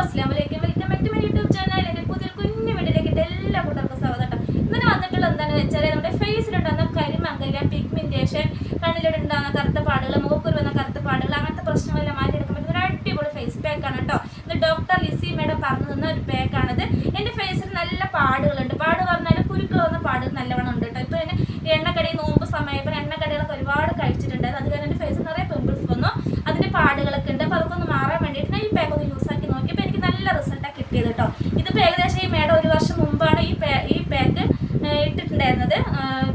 അസ്ലാം വലൈക്കും welcome back to my YouTube channel എന്റെ പുതിയ കുഞ്ഞു വീട്ടിലേക്ക് എല്ലാ കൂട്ടർക്കും സ്വാഗതം ഇന്നലെ വന്നിട്ടുള്ള എന്താണെന്ന് വെച്ചാൽ നമ്മുടെ ഫേസിലുണ്ടാകുന്ന കരിമംഗല്യം പിഗ്മെന്റേഷൻ കണ്ണിലൂടെ ഉണ്ടാകുന്ന കറുത്ത പാടുകൾ മുഖക്കുരു വന്ന കറുത്ത പാടുകൾ അങ്ങനത്തെ പ്രശ്നങ്ങളെല്ലാം മാറ്റിയെടുക്കാൻ പറ്റുന്ന ഒരു അടിപൊളി ഫേസ് പാക്ക് ആണ് കേട്ടോ. ഇത് ഡോക്ടർ ലിസി മേഡം പറഞ്ഞു തന്ന ഒരു പാക്കാണിത് എന്റെ ഫേസിൽ നല്ല പാടുകളുണ്ട്. പാട് പറഞ്ഞാൽ കുരുക്കൾ വന്ന പാടുകൾ നല്ലവണ്ണം ഉണ്ട് കേട്ടോ. ഇപ്പോൾ എന്നെ എണ്ണക്കടി നോമ്പ് സമയപ്പോൾ എണ്ണക്കടികളൊക്കെ ഒരുപാട് കഴിച്ചിട്ടുണ്ട്. അത് കാരണം എന്റെ ഫേസിൽ നിറയെ പിമ്പിൾസ് വന്നു. അതിന്റെ പാടുകളൊക്കെ ഉണ്ട്. അപ്പോൾ അതൊക്കെ ഒന്ന് മാറാൻ വേണ്ടിയിട്ട് ഞാൻ ഈ പാക്ക് ഒന്ന് യൂസ് ആക്കി നോക്കിയപ്പോൾ എനിക്ക് നല്ല റിസൾട്ടാണ് കിട്ടിയത് കേട്ടോ ഇതിപ്പോൾ ഏകദേശം ഈ മേഡം ഒരു വർഷം മുമ്പാണ് ഈ പാ ഈ പാക്ക് ഇട്ടിട്ടുണ്ടായിരുന്നത്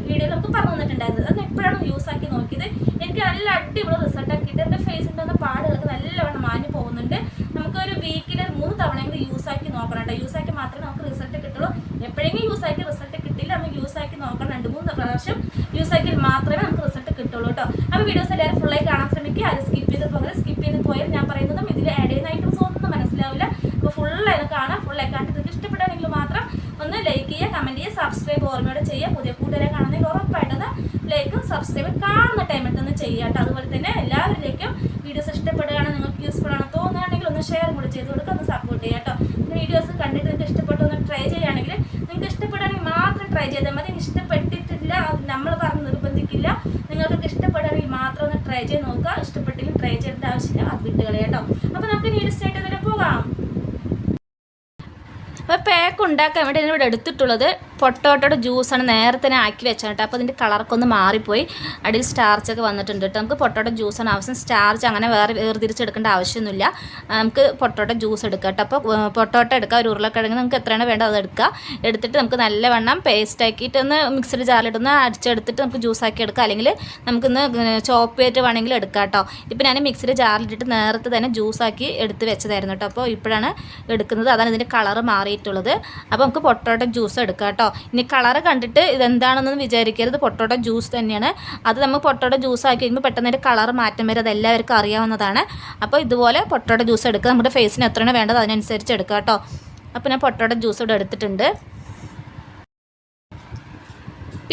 വീഡിയോയിൽ നമുക്ക് പറഞ്ഞു തന്നിട്ടുണ്ടായിരുന്നത് അത് എപ്പോഴാണ് യൂസ് ആക്കി നോക്കിയത് എനിക്ക് നല്ല അടിപൊളി റിസൾട്ടാണ് കിട്ടിയത് എന്റെ ഫേസിന്റെ ഒന്ന് പാടുകളൊക്കെ നല്ലവണ്ണം മാഞ്ഞു പോകുന്നുണ്ട് നമുക്ക് ഒരു വീക്കിൽ മൂന്ന് തവണയെങ്കിലും യൂസ് ആക്കി നോക്കണം കേട്ടോ യൂസ് ആക്കി മാത്രമേ നമുക്ക് റിസൾട്ട് കിട്ടുള്ളൂ എപ്പോഴെങ്കിലും യൂസ് ആക്കി റിസൾട്ട് കിട്ടില്ല നമുക്ക് യൂസ് ആക്കി നോക്കണം രണ്ട് മൂന്ന് പ്രാവശ്യം യൂസ് ആക്കി മാത്രമേ നമുക്ക് റിസൾട്ട് കിട്ടുള്ളൂ അപ്പോൾ വീഡിയോസ് എല്ലാവരും ഫുള്ളായി കാണാൻ ശ്രമിക്കുക. അത് സ്കിപ്പ് ചെയ്ത് പോകുന്നത് സ്കിപ്പ് ചെയ്ത് പോയാൽ ഞാൻ പറയുന്നതും ഇതിൽ ആഡ് ചെയ്യുന്ന ഐറ്റംസ് ഒന്നും മനസ്സിലാവില്ല. അപ്പോൾ ഫുള്ളായി കാണാം. ഫുള്ളായി കണ്ടിട്ട് നിങ്ങൾക്ക് ഇഷ്ടപ്പെടുകയാണെങ്കിൽ മാത്രം ഒന്ന് ലൈക്ക് ചെയ്യുക കമന്റ് ചെയ്യുക സബ്സ്ക്രൈബ് ഓർമ്മയോടെ ചെയ്യുക. പുതിയ കൂട്ടുകാരെ കാണുന്നതിൽ ഉറപ്പായിട്ടൊന്ന് ലൈക്കും സബ്സ്ക്രൈബും കാണുന്ന ടൈമിൽ തന്നെ കേട്ടോ. അതുപോലെ തന്നെ എല്ലാവരിലേക്കും വീഡിയോസ് ഇഷ്ടപ്പെടുകയാണ് നിങ്ങൾക്ക് യൂസ്ഫുൾ ആണ് തോന്നുകയാണെങ്കിൽ ഒന്ന് ഷെയർ കൂടി ചെയ്ത് കൊടുക്കുക ഒന്ന് സപ്പോർട്ട് ചെയ്യുക കേട്ടോ വീഡിയോസ് കണ്ടിട്ട് നിങ്ങൾക്ക് ഇഷ്ടപ്പെട്ടു ഒന്ന് ട്രൈ ചെയ്യുകയാണെങ്കിൽ നിങ്ങൾക്ക് ഇഷ്ടപ്പെടുകയാണെങ്കിൽ മാത്രം ട്രൈ ചെയ്താൽ മതി ഇഷ്ടപ്പെട്ടിട്ടില്ല അത് നമ്മൾ പറഞ്ഞ് നിർബന്ധിക്കില്ല നിങ്ങൾക്ക് ഇഷ്ടപ്പെടുകയാണെങ്കിൽ മാത്രം ഒന്ന് ട്രൈ ചെയ്ത് നോക്കുക. ഇഷ്ടപ്പെട്ടെങ്കിൽ ട്രൈ ചെയ്യേണ്ട ആവശ്യമില്ല. അത് വിട്ടുകളി കേട്ടോ. അപ്പോൾ നമുക്ക് നീഡ്സ് ആയിട്ട് ഇതിൽ പോകാം. അപ്പോൾ പാക്ക് ഉണ്ടാക്കാൻ വേണ്ടി ഇവിടെ എടുത്തിട്ടുള്ളത് പൊട്ടോട്ടോയുടെ ജ്യൂസാണ് നേരത്തെ തന്നെ ആക്കി വെച്ചാൽ കേട്ടോ. അപ്പോൾ അതിന്റെ കളറൊക്കെ ഒന്ന് മാറിപ്പോയി. അടിയിൽ സ്റ്റാർച്ചൊക്കെ വന്നിട്ടുണ്ട് കേട്ടോ. നമുക്ക് പൊട്ടോട്ട ജ്യൂസാണ് ആവശ്യം. സ്റ്റാർച്ച് അങ്ങനെ വേറെ വേർതിരിച്ചെടുക്കേണ്ട ആവശ്യമൊന്നുമില്ല. നമുക്ക് പൊട്ടോട്ട ജ്യൂസ് എടുക്കാം കേട്ടോ. അപ്പോൾ പൊട്ടോട്ട എടുക്കുക ഒരു ഉരുളക്കിഴങ്ങ് നമുക്ക് എത്രയാണ് വേണ്ടത് അത് എടുക്കുക എടുത്തിട്ട് നമുക്ക് നല്ലവണ്ണം പേസ്റ്റ് ആക്കിയിട്ട് ഒന്ന് മിക്സിഡ് ജാറിലിട്ടൊന്ന് അടിച്ചെടുത്തിട്ട് നമുക്ക് ജ്യൂസ് ആക്കി എടുക്കുക അല്ലെങ്കിൽ നമുക്കിന്ന് ചോപ്പ് ചെയ്തിട്ട് വേണമെങ്കിൽ എടുക്കാം കേട്ടോ. ഇപ്പം ഞാൻ മിക്സിഡ് ജാറിലിട്ടിട്ട് നേരത്തെ തന്നെ ജ്യൂസ് ആക്കി എടുത്ത് വെച്ചതായിരുന്നു കേട്ടോ. അപ്പോൾ ഇപ്പോഴാണ് എടുക്കുന്നത്. അതാണ് ഇതിന്റെ കളറ് മാറിയിട്ടുള്ളത്. അപ്പോൾ നമുക്ക് പൊട്ടോട്ട ജ്യൂസ് എടുക്കാം കേട്ടോ. ഇനി കളറ് കണ്ടിട്ട് ഇതെന്താണെന്നൊന്നും വിചാരിക്കരുത്. പൊട്ടോട്ടോ ജ്യൂസ് തന്നെയാണ്. അത് നമ്മൾ പൊട്ടോട്ടോ ജ്യൂസ് ആക്കി കഴിയുമ്പോൾ പെട്ടെന്ന് കളറ് മാറ്റം വരും. അതെല്ലാവർക്കും അറിയാവുന്നതാണ്. അപ്പോൾ ഇതുപോലെ പൊട്ടോട്ടോ ജ്യൂസ് എടുക്കുക. നമ്മുടെ ഫേസിന് എത്രയാണ് വേണ്ടത് അതിനനുസരിച്ച് എടുക്കുക കേട്ടോ. അപ്പോൾ ഞാൻ പൊട്ടോട്ടോ ജ്യൂസ് ഇവിടെ എടുത്തിട്ടുണ്ട്.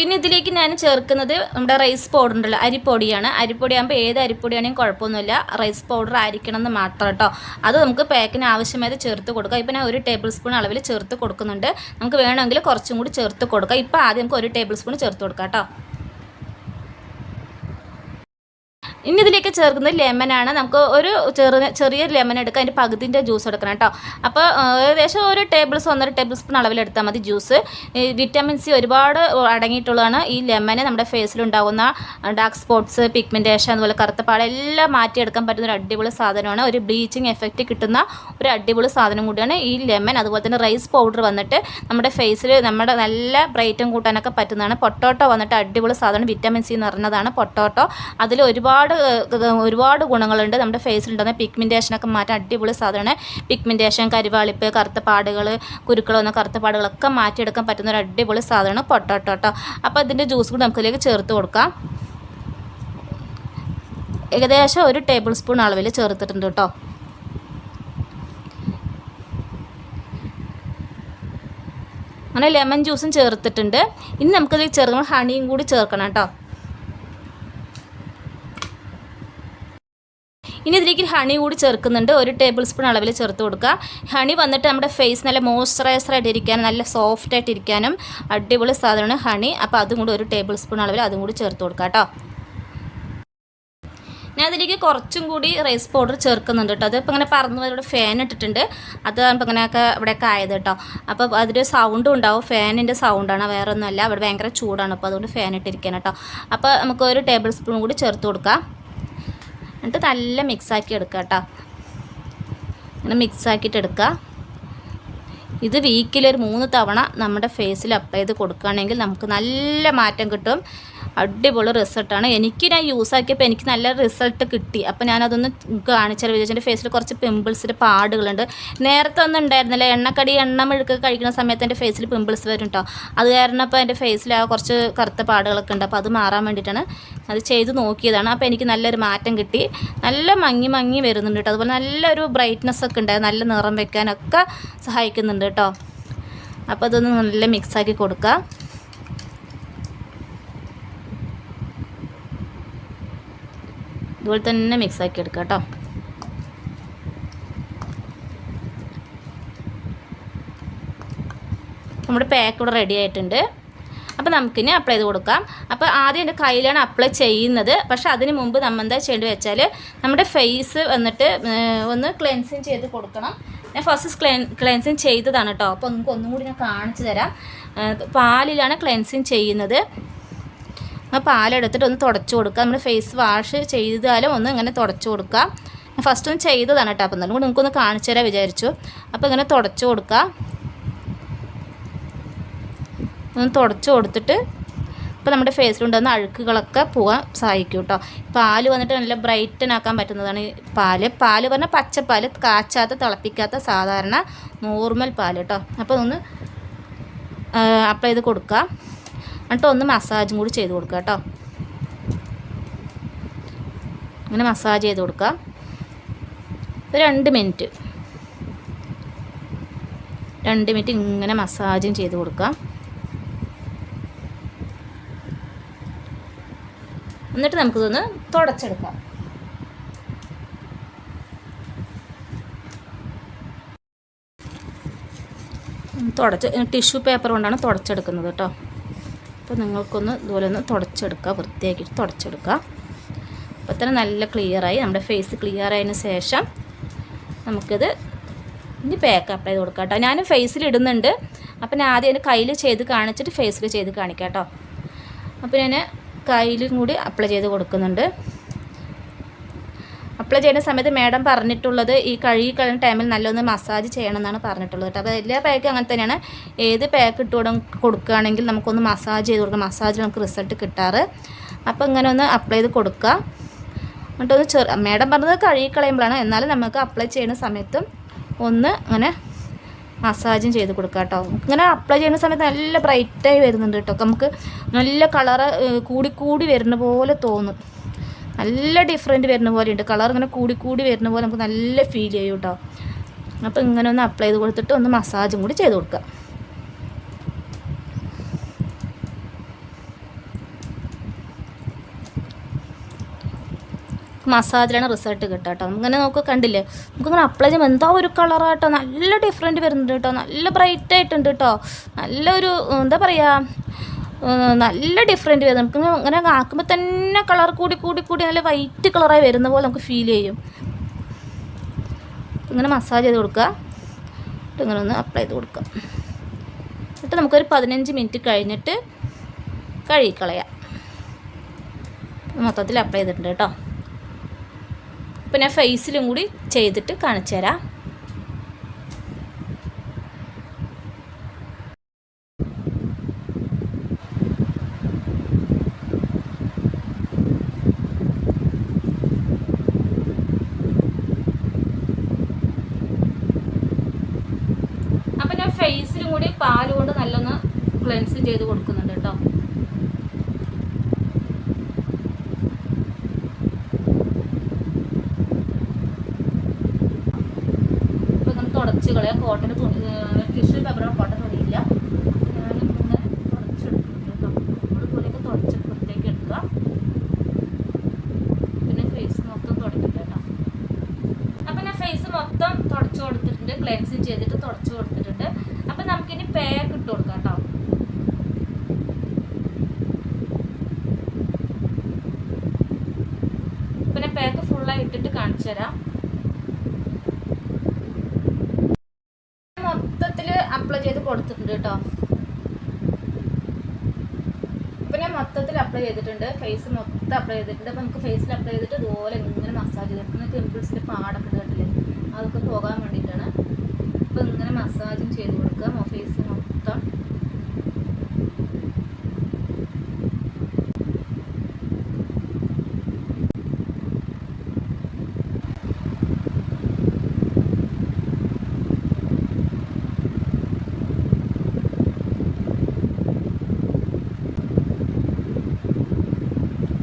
പിന്നെ ഇതിലേക്ക് ഞാൻ ചേർക്കുന്നത് നമ്മുടെ റൈസ് പൗഡർ ഉണ്ടല്ലോ അരിപ്പൊടിയാണ്. അരിപ്പൊടി ആകുമ്പോൾ ഏത് അരിപ്പൊടിയാണെങ്കിലും കുഴപ്പമൊന്നുമില്ല. റൈസ് പൗഡർ ആയിരിക്കണം എന്ന് മാത്രം കേട്ടോ. അത് നമുക്ക് പാക്കിന് ആവശ്യമായത് ചേർത്ത് കൊടുക്കാം. ഇപ്പം ഞാൻ ഒരു ടേബിൾ സ്പൂൺ അളവിൽ ചേർത്ത് കൊടുക്കുന്നുണ്ട്. നമുക്ക് വേണമെങ്കിൽ കുറച്ചും കൂടി ചേർത്ത് കൊടുക്കാം. ഇപ്പോൾ ആദ്യം നമുക്ക് ഒരു ടേബിൾ സ്പൂൺ ചേർത്ത് കൊടുക്കാം കേട്ടോ. ഇനി ഇതിലേക്ക് ചേർക്കുന്നത് ലെമനാണ്. നമുക്ക് ഒരു ചെറിയ ചെറിയ ലെമൺ എടുക്കാം. അതിന്റെ പകുതിന്റെ ജ്യൂസ് എടുക്കണം കേട്ടോ അപ്പോൾ ഏകദേശം ഒരു ടേബിൾ ഒന്നര ടേബിൾ സ്പൂൺ അളവിലെടുത്താൽ മതി ജ്യൂസ് വിറ്റാമിൻ സി ഒരുപാട് അടങ്ങിയിട്ടുള്ളതാണ് ഈ ലെമന് നമ്മുടെ ഫേസിലുണ്ടാകുന്ന ഡാർക്ക് സ്പോട്ട്സ് പിഗ്മെന്റേഷൻ അതുപോലെ കറുത്തപ്പാട് എല്ലാം മാറ്റിയെടുക്കാൻ പറ്റുന്ന ഒരു അടിപൊളി സാധനമാണ്. ഒരു ബ്ലീച്ചിങ് എഫക്റ്റ് കിട്ടുന്ന ഒരു അടിപൊളി സാധനം കൂടിയാണ് ഈ ലെമൺ അതുപോലെ തന്നെ റൈസ് പൗഡർ വന്നിട്ട് നമ്മുടെ ഫേസിൽ നമ്മുടെ നല്ല ബ്രൈറ്റും കൂട്ടാനൊക്കെ പറ്റുന്നതാണ്. പൊട്ടോട്ടോ വന്നിട്ട് അടിപൊളി സാധനം വിറ്റാമിൻ സി നിറഞ്ഞതാണ് പൊട്ടോട്ടോ. അതിൽ ഒരുപാട് ഏഹ്, ഒരുപാട് ഗുണങ്ങളുണ്ട്. നമ്മുടെ ഫേസിലുണ്ടാകുന്ന പിഗ്മെന്റേഷനൊക്കെ മാറ്റാൻ അടിപൊളി സാധനമാണ്. പിഗ്മെന്റേഷൻ കരിവാളിപ്പ് കറുത്ത പാടുകൾ കുരുക്കൾ വന്ന കറുത്ത പാടുകളൊക്കെ മാറ്റിയെടുക്കാൻ പറ്റുന്ന ഒരു അടിപൊളി സാധനമാണ് പൊട്ടോട്ടോ അപ്പോൾ അതിന്റെ ജ്യൂസ് കൂടി നമുക്കിതിലേക്ക് ചേർത്ത് കൊടുക്കാം. ഏകദേശം ഒരു ടേബിൾ സ്പൂൺ അളവിൽ ചേർത്തിട്ടുണ്ട് കേട്ടോ അങ്ങനെ ലെമൺ ജ്യൂസും ചേർത്തിട്ടുണ്ട്. ഇനി നമുക്കതിൽ ചേർക്കുമ്പോൾ ഹണിയും കൂടി ചേർക്കണം കേട്ടോ ഇനി ഇതിലേക്ക് ഹണി കൂടി ചേർക്കുന്നുണ്ട്. ഒരു ടേബിൾ സ്പൂൺ അളവിൽ ചേർത്ത് കൊടുക്കുക. ഹണി വന്നിട്ട് നമ്മുടെ ഫേസ് നല്ല മോയ്സ്ചറൈസർ ആയിട്ട് ഇരിക്കാനും നല്ല സോഫ്റ്റ് ആയിട്ട് ഇരിക്കാനും അടിപൊളി സാധനമാണ് ഹണി അപ്പോൾ അതും കൂടി ഒരു ടേബിൾ സ്പൂൺ അളവിൽ അതും കൂടി ചേർത്ത് കൊടുക്കുക കേട്ടോ. ഞാൻ അതിലേക്ക് കുറച്ചും കൂടി റൈസ് പൗഡർ ചേർക്കുന്നുണ്ട് കേട്ടോ. അതിപ്പോൾ ഇങ്ങനെ പറന്ന് ഇവിടെ ഫാൻ ഇട്ടിട്ടുണ്ട്. അത് ഇപ്പോൾ ഇങ്ങനെയൊക്കെ ഇവിടെയൊക്കെ ആയത് കേട്ടോ. അപ്പോൾ അതിന്റെ സൗണ്ടും ഉണ്ടാവും. ഫാനിന്റെ സൗണ്ടാണ് വേറെ ഒന്നുമല്ല അവിടെ ഭയങ്കര ചൂടാണ്. അപ്പോൾ അതുകൊണ്ട് ഫാൻ ഇട്ടിരിക്കാൻ കേട്ടോ. അപ്പോൾ നമുക്ക് ഒരു ടേബിൾ സ്പൂൺ കൂടി ചേർത്ത് കൊടുക്കാം. എന്നിട്ട് നല്ല മിക്സാക്കി എടുക്കുക കേട്ടോ അങ്ങനെ മിക്സാക്കിയിട്ട് എടുക്കുക ഇത് വീക്കിലൊരു മൂന്ന് തവണ നമ്മുടെ ഫേസിൽ അപ്ലൈ ചെയ്ത് കൊടുക്കുകയാണെങ്കിൽ നമുക്ക് നല്ല മാറ്റം കിട്ടും. അടിപൊളി റിസൾട്ടാണ്. എനിക്ക് ഞാൻ യൂസ് ആക്കിയപ്പോൾ എനിക്ക് നല്ല റിസൾട്ട് കിട്ടി. അപ്പോൾ ഞാനതൊന്ന് കാണിച്ചാൽ വിചാരിച്ചു എന്റെ ഫേസിൽ കുറച്ച് പിമ്പിൾസിന്റെ പാടുകളുണ്ട്. നേരത്തെ ഒന്നും ഉണ്ടായിരുന്നില്ല. എണ്ണക്കടി എണ്ണ മെഴുക്ക് കഴിക്കുന്ന സമയത്ത് എന്റെ ഫേസിൽ പിമ്പിൾസ് വരും കേട്ടോ അത് കാരണം അപ്പോൾ എന്റെ ഫേസിൽ ആ കുറച്ച് കറുത്ത പാടുകളൊക്കെ ഉണ്ട്. അപ്പോൾ അത് മാറാൻ വേണ്ടിയിട്ടാണ് അത് ചെയ്ത് നോക്കിയതാണ്. അപ്പോൾ എനിക്ക് നല്ലൊരു മാറ്റം കിട്ടി. നല്ല മങ്ങി മങ്ങി വരുന്നുണ്ട് കേട്ടോ. അതുപോലെ നല്ലൊരു ബ്രൈറ്റ്നസ് ഒക്കെ ഉണ്ട്. നല്ല നിറം വെക്കാനൊക്കെ സഹായിക്കുന്നുണ്ട് കേട്ടോ. അപ്പോൾ അതൊന്ന് നല്ല മിക്സാക്കി കൊടുക്കുക ഇതുപോലെ തന്നെ മിക്സാക്കി എടുക്കുക കേട്ടോ. നമ്മുടെ പാക്ക് ഇവിടെ റെഡി ആയിട്ടുണ്ട്. അപ്പോൾ നമുക്കിനി അപ്ലൈ ചെയ്ത് കൊടുക്കാം. അപ്പോൾ ആദ്യം എന്റെ കയ്യിലാണ് അപ്ലൈ ചെയ്യുന്നത്. പക്ഷേ അതിന് മുമ്പ് നമ്മൾ എന്താ ചെയ്യേണ്ടത് വെച്ചാൽ നമ്മുടെ ഫേസ് വന്നിട്ട് ഒന്ന് ക്ലെൻസിങ് ചെയ്ത് കൊടുക്കണം. ഞാൻ ഫസ്റ്റ് ക്ലെൻസിങ് ചെയ്തതാണ് കേട്ടോ. അപ്പോൾ നിങ്ങൾക്ക് ഒന്നും കൂടി ഞാൻ കാണിച്ചു തരാം. പാലിലാണ് ക്ലെൻസിങ് ചെയ്യുന്നത്. ആ പാലെടുത്തിട്ട് ഒന്ന് തുടച്ചു കൊടുക്കുക. നമ്മൾ ഫേസ് വാഷ് ചെയ്താലും ഒന്ന് ഇങ്ങനെ തുടച്ചു കൊടുക്കുക. ഫസ്റ്റ് ഒന്ന് ചെയ്തതാണ് കേട്ടോ അപ്പം എന്നാലും നിങ്ങൾക്കൊന്ന് കാണിച്ചു തരാൻ വിചാരിച്ചു. അപ്പോൾ ഇങ്ങനെ തുടച്ചു കൊടുക്കുക. ഒന്ന് തുടച്ചു കൊടുത്തിട്ട് ഇപ്പോൾ നമ്മുടെ ഫേസിലുണ്ടാകുന്ന അഴുക്കുകളൊക്കെ പോകാൻ സഹായിക്കും കേട്ടോ പാൽ വന്നിട്ട് നല്ല ബ്രൈറ്റനാക്കാൻ പറ്റുന്നതാണ് പാൽ. പാൽ പറഞ്ഞാൽ പച്ചപ്പാൽ കാച്ചാത്ത തിളപ്പിക്കാത്ത സാധാരണ നോർമൽ പാൽ കേട്ടോ അപ്പോൾ ഒന്ന് അപ്ലൈ ചെയ്ത് കൊടുക്കുക. എന്നിട്ട് ഒന്ന് മസാജും കൂടി ചെയ്ത് കൊടുക്കുക കേട്ടോ. ഇങ്ങനെ മസാജ് ചെയ്ത് കൊടുക്കുക. രണ്ട് മിനിറ്റ് രണ്ട് മിനിറ്റ് ഇങ്ങനെ മസാജും ചെയ്ത് കൊടുക്കുക. എന്നിട്ട് നമുക്കിതൊന്ന് തുടച്ചെടുക്കാം. തുടച്ച് ടിഷ്യൂ പേപ്പർ കൊണ്ടാണ് തുടച്ചെടുക്കുന്നത് കേട്ടോ. അപ്പോൾ നിങ്ങൾക്കൊന്ന് ഇതുപോലെ ഒന്ന് തുടച്ചെടുക്കുക വൃത്തിയാക്കിയിട്ട് തുടച്ചെടുക്കുക. അപ്പോൾ തന്നെ നല്ല ക്ലിയറായി നമ്മുടെ ഫേസ് ക്ലിയർ ആയതിന് ശേഷം നമുക്കിത് ഇനി പാക്ക് അപ്ലൈ ചെയ്ത് കൊടുക്കാം കേട്ടോ. ഞാൻ ഫേസിൽ ഇടുന്നുണ്ട്. അപ്പം ഞാൻ ആദ്യം എന്റെ കയ്യിൽ ചെയ്ത് കാണിച്ചിട്ട് ഫേസിൽ ചെയ്ത് കാണിക്കാം കേട്ടോ. അപ്പോൾ ഞാൻ കയ്യിലും കൂടി അപ്ലൈ ചെയ്ത് കൊടുക്കുന്നുണ്ട്. അപ്ലൈ ചെയ്യുന്ന സമയത്ത് മാഡം പറഞ്ഞിട്ടുള്ളത് ഈ കഴുകി കളയുന്ന ടൈമിൽ നല്ലൊന്ന് മസാജ് ചെയ്യണം എന്നാണ് പറഞ്ഞിട്ടുള്ളത് അപ്പോൾ എല്ലാ പാക്കും അങ്ങനെ തന്നെയാണ്. ഏത് പാക്ക് ഇട്ട് കൊടു കൊടുക്കുകയാണെങ്കിൽ നമുക്കൊന്ന് മസാജ് ചെയ്ത് കൊടുക്കാം. മസാജിൽ നമുക്ക് റിസൾട്ട് കിട്ടാറ്. അപ്പോൾ ഇങ്ങനെ ഒന്ന് അപ്ലൈ ചെയ്ത് കൊടുക്കുക എന്നിട്ടൊന്ന് ചെറു മാഡം പറഞ്ഞത് കഴുകി കളയുമ്പോഴാണ്. എന്നാലും നമുക്ക് അപ്ലൈ ചെയ്യുന്ന സമയത്തും ഒന്ന് അങ്ങനെ മസാജും ചെയ്ത് കൊടുക്കുക കേട്ടോ. ഇങ്ങനെ അപ്ലൈ ചെയ്യുന്ന സമയത്ത് നല്ല ബ്രൈറ്റായി വരുന്നുണ്ട് കേട്ടോ. നമുക്ക് നല്ല കളറ് കൂടി കൂടി വരുന്ന പോലെ തോന്നും. നല്ല ഡിഫറെന്റ് വരുന്ന പോലെ ഉണ്ട് കളർ ഇങ്ങനെ കൂടി കൂടി വരുന്ന പോലെ നമുക്ക് നല്ല ഫീൽ ചെയ്യും കേട്ടോ അപ്പോൾ ഇങ്ങനെ ഒന്ന് അപ്ലൈ ചെയ്ത് കൊടുത്തിട്ട് ഒന്ന് മസാജും കൂടി ചെയ്ത് കൊടുക്കുക മസാജിലാണ് റിസൾട്ട് കിട്ടുക കേട്ടോ നമുക്കിങ്ങനെ നമുക്ക് കണ്ടില്ലേ? നമുക്കിങ്ങനെ അപ്ലൈ ചെയ്യുമ്പോൾ എന്താ ഒരു കളറാട്ടോ നല്ല ഡിഫറെന്റ് വരുന്നുണ്ട് കേട്ടോ നല്ല ബ്രൈറ്റ് ആയിട്ടുണ്ട് കേട്ടോ നല്ലൊരു എന്താ പറയുക നല്ല ഡിഫറെന്റ് വരും. നമുക്ക് ഇങ്ങനെ ആക്കുമ്പോൾ തന്നെ കളർ കൂടി കൂടി കൂടി നല്ല വൈറ്റ് കളറായി വരുന്ന പോലെ നമുക്ക് ഫീൽ ചെയ്യും. ഇങ്ങനെ മസാജ് ചെയ്ത് കൊടുക്കുക. ഇങ്ങനെ ഒന്ന് അപ്ലൈ ചെയ്ത് കൊടുക്കുക. എന്നിട്ട് നമുക്കൊരു പതിനഞ്ച് മിനിറ്റ് കഴിഞ്ഞിട്ട് കഴുകിക്കളയാം. മൊത്തത്തിൽ അപ്ലൈ ചെയ്തിട്ടുണ്ട് കേട്ടോ. അപ്പോൾ ഞാൻ ഫേസിലും കൂടി ചെയ്തിട്ട് കാണിച്ചു തരാം അപ്പം ഞാൻ ഫേസിലും കൂടി പാൽ കൊണ്ട് നല്ലൊന്ന് ക്ലെൻസ് ചെയ്ത് കൊടുക്കുന്നുണ്ട് കേട്ടോ. ഇപ്പം നമ്മൾ തുടച്ച് കളയാം കോട്ടൺ തുണി ടിഷ്യൂ പേപ്പറിന് കോട്ടൺ തുണിയില്ല. പുറത്തേക്ക് എടുക്കുക. ഫേസ് മൊത്തം തുടച്ചു കൊടുത്തിട്ടുണ്ട് ക്ലെൻസിങ് ചെയ്തിട്ട് തുടച്ചു കൊടുത്തിട്ടുണ്ട്. അപ്പം നമുക്കിനി പേക്ക് ഇട്ട് കൊടുക്കാം കേട്ടോ പിന്നെ പാക്ക് ഫുള്ളായി ഇട്ടിട്ട് കാണിച്ചു തരാം. മൊത്തത്തിൽ അപ്ലൈ ചെയ്ത് കൊടുത്തിട്ടുണ്ട് കേട്ടോ ഇപ്പം ഞാൻ മൊത്തത്തിൽ അപ്ലൈ ചെയ്തിട്ടുണ്ട്. ഫേസ് മൊത്തം അപ്ലൈ ചെയ്തിട്ടുണ്ട്. അപ്പോൾ നമുക്ക് ഫേസിൽ അപ്ലൈ ചെയ്തിട്ട് ഇതുപോലെ ഇങ്ങനെ മസാജ് ചെയ്തിട്ട് പിമ്പിൾസിന്റെ പാടൊക്കെ കേട്ടില്ലേ അതൊക്കെ പോകാൻ വേണ്ടിയിട്ടാണ്. അപ്പം ഇങ്ങനെ മസാജും ചെയ്ത് കൊടുക്കുക ഫേസ് മൊത്തം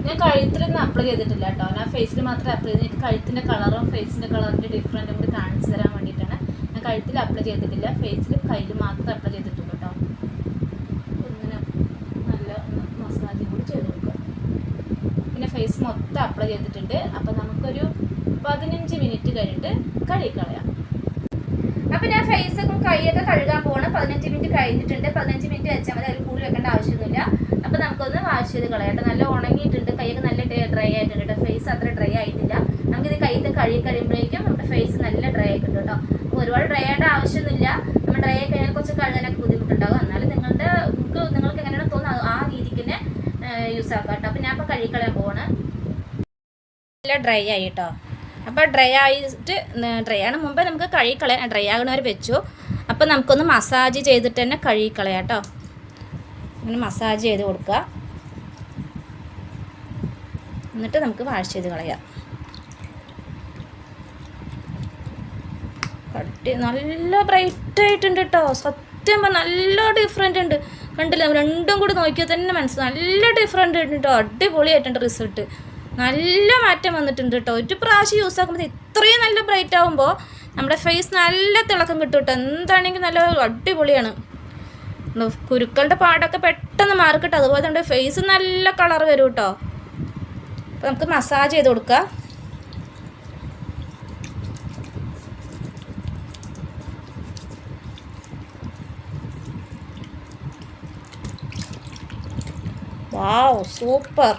ഞാൻ കഴുത്തിലൊന്നും അപ്ലൈ ചെയ്തിട്ടില്ല കേട്ടോ. ഞാൻ ഫേസിൽ മാത്രമേ അപ്ലൈ ചെയ്ത് എനിക്ക് കഴുത്തിന്റെ കളറും ഫേസിന്റെ കളറിന്റെ ഡിഫറന്റും കൂടി കാണിച്ചു തരാൻ വേണ്ടിയിട്ടാണ് ഞാൻ കഴുത്തിൽ അപ്ലൈ ചെയ്തിട്ടില്ല. ഫേസിൽ കയ്യിൽ മാത്രമേ അപ്ലൈ ചെയ്തിട്ടുള്ളൂ കേട്ടോ. ഇങ്ങനെ നല്ല മസാജ് കൂടി ചെയ്ത് കൊടുക്കുക. പിന്നെ ഫേസ് മൊത്തം അപ്ലൈ ചെയ്തിട്ടുണ്ട്. അപ്പം നമുക്കൊരു പതിനഞ്ച് മിനിറ്റ് കഴിഞ്ഞിട്ട് കഴുകിക്കളയാം അപ്പൊ ഞാൻ ഫേസൊക്കെ കൈയൊക്കെ കഴുകാൻ പോകണം പതിനഞ്ച് മിനിറ്റ് കഴിഞ്ഞിട്ടുണ്ട്. പതിനഞ്ച് മിനിറ്റ് വെച്ചാൽ മതി. അതിൽ കൂടുതൽ വെക്കേണ്ട ആവശ്യമൊന്നുമില്ല. വാഷ് ചെയ്ത് കളയട്ടെ. നല്ല ഉണങ്ങിയിട്ടുണ്ട്. കൈയൊക്കെ നല്ല ഡ്രൈ ആയിട്ടുണ്ട് കേട്ടോ ഫേസ് അത്ര ഡ്രൈ ആയിട്ടില്ല. നമുക്കിത് കയ്യിൽ കഴുകി കഴിയുമ്പോഴേക്കും നമ്മുടെ ഫേസ് നല്ല ഡ്രൈ ആയി കിട്ടും കേട്ടോ അപ്പോൾ ഒരുപാട് ഡ്രൈ ആയിട്ട് ആവശ്യമൊന്നുമില്ല. നമ്മൾ ഡ്രൈ ആയി കഴിഞ്ഞാൽ കുറച്ച് കഴുകാനൊക്കെ ബുദ്ധിമുട്ടുണ്ടാകും എന്നാലും നിങ്ങളുടെ നിങ്ങൾക്ക് നിങ്ങൾക്ക് എങ്ങനെയാണ് തോന്നുന്നത് ആ രീതിക്ക് തന്നെ യൂസ് ആക്കാം കേട്ടോ അപ്പോൾ ഞാൻ ഇപ്പോൾ കഴുകിക്കളയാൻ പോവാണ്. നല്ല ഡ്രൈ ആയി കേട്ടോ അപ്പോൾ ഡ്രൈ ആയിട്ട് ഡ്രൈ ആണ്. മുമ്പേ നമുക്ക് കഴുകി കളയാൻ ഡ്രൈ ആകണവരെ വെച്ചു. അപ്പോൾ നമുക്കൊന്ന് മസാജ് ചെയ്തിട്ട് തന്നെ കഴുകിക്കളയാം കേട്ടോ അങ്ങനെ മസാജ് ചെയ്ത് കൊടുക്കുക. എന്നിട്ട് നമുക്ക് വാഷ് ചെയ്ത് കളയാം. കട്ടി നല്ല ബ്രൈറ്റ് ആയിട്ടുണ്ട് കേട്ടോ സത്യം നല്ല ഡിഫറെന്റ് ഉണ്ട്. കണ്ടില്ല? രണ്ടും കൂടി നോക്കിയാൽ തന്നെ മനസ്സിലാവും. നല്ല ഡിഫറെന്റ് ഉണ്ട് കേട്ടോ അടിപൊളിയായിട്ടുണ്ട് റിസൾട്ട് നല്ല മാറ്റം വന്നിട്ടുണ്ട് കേട്ടോ ഒരു പ്രാവശ്യം യൂസ് ആക്കുമ്പോൾ ഇത്രയും നല്ല ബ്രൈറ്റ് ആകുമ്പോൾ നമ്മുടെ ഫേസ് നല്ല തിളക്കം കിട്ടും കേട്ടോ എന്താണെങ്കിൽ നല്ല അടിപൊളിയാണ്. കുരുക്കളുടെ പാടൊക്കെ പെട്ടെന്ന് മാറിക്കിട്ടും. അതുപോലെ നമ്മുടെ ഫേസ് നല്ല കളർ വരും കേട്ടോ അപ്പോൾ നമുക്ക് മസാജ് ചെയ്ത് കൊടുക്കാം. വാവ് സൂപ്പർ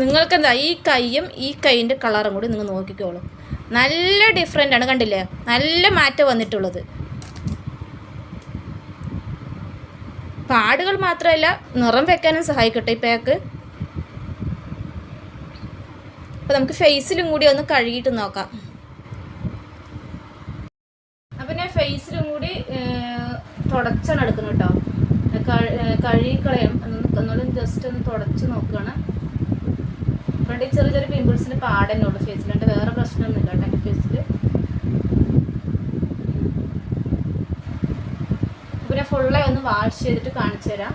നിങ്ങൾക്ക് എന്താ ഈ കൈയും ഈ കൈയിന്റെ കളറും കൂടി നിങ്ങൾ നോക്കിക്കോളൂ. നല്ല ഡിഫറെന്റ് ആണ് കണ്ടില്ലേ? നല്ല മാറ്റം വന്നിട്ടുള്ളത്. പാടുകൾ മാത്രമല്ല നിറം വെക്കാനും സഹായിക്കട്ടെ ഈ പാക്ക് അപ്പോൾ നമുക്ക് ഫേസിലും കൂടി ഒന്ന് കഴുകിയിട്ട് നോക്കാം. അപ്പം ഞാൻ ഫേസിലും കൂടി തുടച്ചാണ് എടുക്കുന്നത് കേട്ടോ. ഒന്നുകൂടി ജസ്റ്റ് ഒന്ന് തുടച്ച് നോക്കുകയാണ്. കണ്ട് ഈ ചെറിയ ചെറിയ പിമ്പിൾസിന് പാടന്നെ ഉള്ളൂ. ഫേസിലുണ്ട് വേറെ പ്രശ്നമൊന്നുമില്ല കേട്ടോ എന്റെ ഫേസിൽ പിന്നെ ഫുള്ളായി ഒന്ന് വാഷ് ചെയ്തിട്ട് കാണിച്ചു തരാം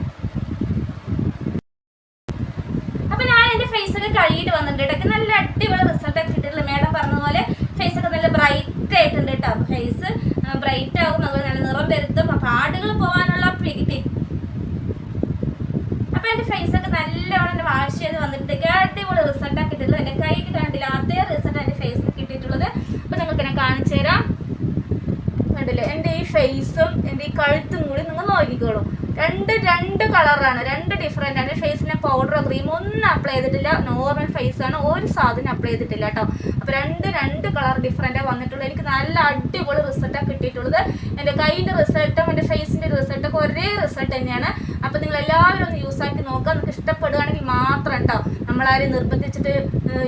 അപ്പൊ ഞാൻ എന്റെ ഫേസ് ഒക്കെ കഴുകിയിട്ട് വന്നിട്ടുണ്ട് ഇടയ്ക്ക് നല്ല അടിപൊളി റിസൾട്ട് ഒക്കെ കിട്ടിയിട്ടില്ല മേഡം പറഞ്ഞ പോലെ ഫേസ് ഒക്കെ നല്ല ബ്രൈറ്റ് ആയിട്ടുണ്ട് കേട്ടോ ഫേസ് ബ്രൈറ്റ് ആകും അതുപോലെ നല്ല നിറം വരുത്തും പാടുകൾ പോകാനുള്ള അപ്പൊ എന്റെ ഫേസ് ഒക്കെ നല്ലവണ്ണം വാഷ് ചെയ്ത് വന്നിട്ട് അടിപൊളി റിസൾട്ട് ഒക്കെ കിട്ടിയിട്ടുള്ളത് എന്റെ കൈക്ക് കണ്ടില്ല അതേ റിസൾട്ട് എന്റെ ഫേസിൽ കിട്ടിയിട്ടുള്ളത് അപ്പൊ നിങ്ങൾക്ക് ഞാൻ കാണിച്ചു തരാം കണ്ടില്ലേ എന്റെ ഈ ഫേസും എന്റെ ഈ കഴുത്തും കൂടി നിങ്ങൾ നോക്കിക്കോളൂ രണ്ട് രണ്ട് കളറാണ്. രണ്ട് ഡിഫറെന്റ് ആണ്. ഫേസിന് പൗഡറോ ക്രീമോ ഒന്നും അപ്ലൈ ചെയ്തിട്ടില്ല. നോർമൽ ഫേസ് ആണ്. ഒരു സാധനം അപ്ലൈ ചെയ്തിട്ടില്ല കേട്ടോ അപ്പോൾ രണ്ട് രണ്ട് കളർ ഡിഫറെന്റാണ് വന്നിട്ടുള്ളത്. എനിക്ക് നല്ല അടിപൊളി റിസൾട്ടാണ് കിട്ടിയിട്ടുള്ളത്. എന്റെ കൈയിന്റെ റിസൾട്ടും എന്റെ ഫേസിന്റെ റിസൾട്ടൊക്കെ ഒരേ റിസൾട്ട് തന്നെയാണ്. അപ്പോൾ നിങ്ങൾ എല്ലാവരും ഒന്ന് യൂസ് ആക്കി നോക്കുക നിങ്ങൾക്ക് ഇഷ്ടപ്പെടുകയാണെങ്കിൽ മാത്രം കേട്ടോ നമ്മളാരും നിർബന്ധിച്ചിട്ട്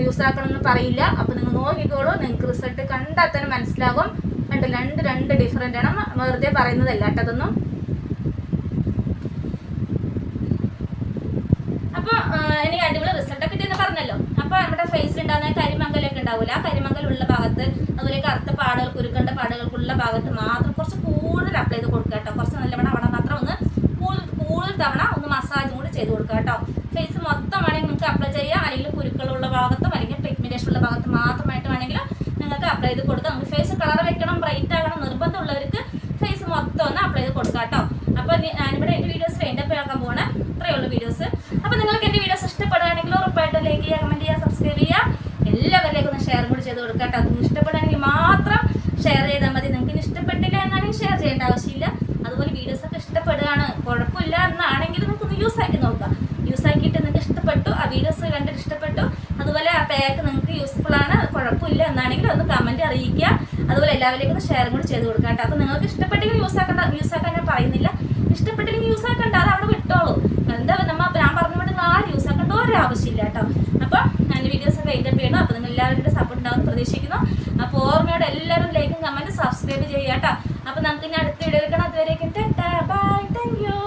യൂസ് ആക്കണമെന്ന് പറയില്ല. അപ്പോൾ നിങ്ങൾ നോക്കിക്കോളൂ. നിങ്ങൾക്ക് റിസൾട്ട് കണ്ടാൽ തന്നെ മനസ്സിലാകും. രണ്ട് രണ്ട് ഡിഫറെന്റ് ആണ്. വെറുതെ പറയുന്നതല്ല കേട്ടോ അപ്പോൾ എനിക്ക് അടിപൊളി റിസൾട്ട് കിട്ടിയെന്ന് അപ്പോൾ നമ്മുടെ ഫേസിൽ ഉണ്ടാകുന്ന കരിമങ്കലൊക്കെ ഉണ്ടാവില്ല ആ കരിമങ്കലുള്ള ഭാഗത്ത് അതുപോലെ കറുത്ത പാടുകൾ കുരുക്കണ്ട പാടുകൾക്കുള്ള ഭാഗത്ത് മാത്രം കുറച്ച് കൂടുതൽ അപ്ലൈ ചെയ്ത് കൊടുക്കുക കേട്ടോ. കുറച്ച് നല്ലവണ്ണം അവിടെ മാത്രം ഒന്ന് കൂടുതൽ കൂടുതൽ തവണ ഒന്ന് മസാജും കൂടി ചെയ്ത് കൊടുക്കുക കേട്ടോ. ഫേസ് മൊത്തം വേണമെങ്കിൽ നിങ്ങൾക്ക് അപ്ലൈ ചെയ്യാം. അല്ലെങ്കിൽ കുരുക്കളുള്ള ഭാഗത്തും അല്ലെങ്കിൽ പിഗ്മെന്റേഷൻ ഉള്ള ഭാഗത്ത് മാത്രമായിട്ട് വേണമെങ്കിൽ നിങ്ങൾക്ക് അപ്ലൈ ചെയ്ത് കൊടുക്കാം. നമുക്ക് ഫേസ് കളർ വെക്കണം ബ്രൈറ്റ് ആകണം നിർബന്ധമുള്ളവർക്ക് ഫേസ് മൊത്തം ഒന്ന് അപ്ലൈ ചെയ്ത് കൊടുക്കാം കേട്ടോ. അപ്പോൾ ഞാനിവിടെ എന്റെ വീഡിയോസ് എന്റെ ആക്കാൻ പോവാണ്. ഇത്രയുള്ള വീഡിയോസ് അപ്പോൾ നിങ്ങൾക്ക് എന്റെ വീഡിയോസ് ഇഷ്ടപ്പെടുകയാണെങ്കിൽ ലൈക്ക് ചെയ്യുക കമന്റ് ചെയ്യുക സബ്സ്ക്രൈബ് ചെയ്യുക. എല്ലാവരിലേക്കും ഒന്ന് ഷെയർ കൂടി ചെയ്ത് കൊടുക്കുക കേട്ടോ. അത് ഇഷ്ടപ്പെടുകയാണെങ്കിൽ മാത്രം ഷെയർ ചെയ്താൽ മതി. നിങ്ങൾക്ക് ഇഷ്ടപ്പെട്ടില്ല എന്നാണെങ്കിൽ ഷെയർ ചെയ്യേണ്ട ആവശ്യമില്ല. അതുപോലെ വീഡിയോസ് ഒക്കെ ഇഷ്ടപ്പെടുകയാണ്. കുഴപ്പമില്ല എന്നാണെങ്കിൽ നിങ്ങൾക്ക് ഒന്ന് യൂസ് ആക്കി നോക്കാം യൂസ് ആക്കിയിട്ട് നിങ്ങൾക്ക് ഇഷ്ടപ്പെട്ടു ആ വീഡിയോസ് കണ്ടിട്ട് ഇഷ്ടപ്പെട്ടു. അതുപോലെ ആ പാക്ക് നിങ്ങൾക്ക് യൂസ്ഫുൾ ആണ്. കുഴപ്പമില്ല എന്നാണെങ്കിൽ ഒന്ന് കമന്റ് അറിയിക്കുക. അതുപോലെ എല്ലാവരിലേക്കും ഒന്ന് ഷെയർ കൂടി ചെയ്ത് കൊടുക്കാം കേട്ടോ. അപ്പോൾ നിങ്ങൾക്ക് ഇഷ്ടപ്പെട്ടെങ്കിൽ യൂസ് ആക്കണ്ട യൂസ് ആക്കാൻ ഞാൻ പറയുന്നില്ല. ഇഷ്ടപ്പെട്ടില്ലെങ്കിൽ യൂസ് ആക്കണ്ട. അത് അവിടെ വിട്ടോളൂ. എന്താ നമ്മ ഞാൻ പറഞ്ഞു കൊണ്ട് ആരും യൂസ് ആക്കേണ്ട ഒരു ആവശ്യമില്ല കേട്ടോ. അപ്പോൾ ഞാൻ വീഡിയോസ് ഒക്കെ എൻജോയ് ചെയ്യണം അപ്പോൾ നിങ്ങൾ എല്ലാവരുടെ സപ്പോർട്ട് ഉണ്ടാവുമെന്ന് പ്രതീക്ഷിക്കുന്നു. അപ്പോൾ ഓർമ്മയോടെ എല്ലാവരും ലൈക്കും കമന്റും സബ്സ്ക്രൈബ് ചെയ്യുക കേട്ടോ. അപ്പോൾ നമുക്ക് ഇനി അടുത്ത വീഡിയോ എടുക്കണം അതുവരേക്കും ബൈ താങ്ക് യു